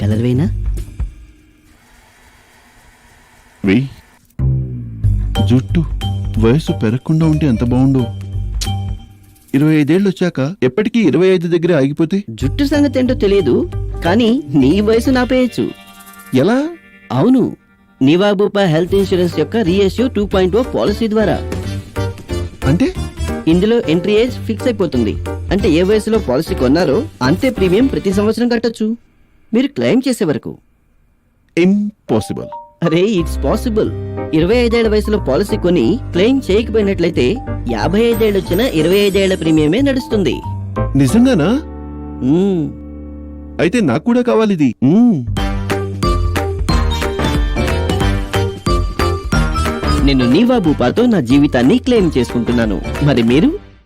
Colour వేయినా? వెయ్యి జుట్టు వయసు పెరగకుండా ఉంటే ఎంత బాగుండు ఇరవై ఐదేళ్ళు వచ్చాక ఎప్పటికీ ఇరవై ఐదు దగ్గర ఆగిపోతే? జుట్టు సంగతి ఏంటో తెలియదు కానీ నీ వయసు నాపేయచ్చు ఎలా? అవును నివాబూప హెల్త్ ఇన్సూరెన్స్ యొక్క reassure two point O policy ద్వారా. అంటే? ఇందులో ఎంట్రీ ఏజ్ ఫిక్స్ అయిపోతుంది. అంటే ఏ వయసులో పాలసీ కొన్నారో అంతే ప్రీమియం ప్రతి సంవత్సరం కట్టొచ్చు. మీరు క్లెయిమ్ చేసే వరకు. ఇంపాసిబుల్ అరే ఇట్స్ పాసిబుల్ ఇరవై ఐదేళ్ళ వయసులో పాలసీ కొని క్లెయిమ్ చేయకపోయినట్లయితే యాభై ఐదేళ్ళు వచ్చిన ఇరవై ఐదేళ్ళ ప్రీమియమే నడుస్తుంది. నిజంగానా? మ్మ్. అయితే నాకు కూడా కావాలి ఇది. మ్మ్. నేను నీవా భూపాతో నా జీవితాన్ని క్లెయిమ్ చేసుకుంటున్నాను. మరి మీరు?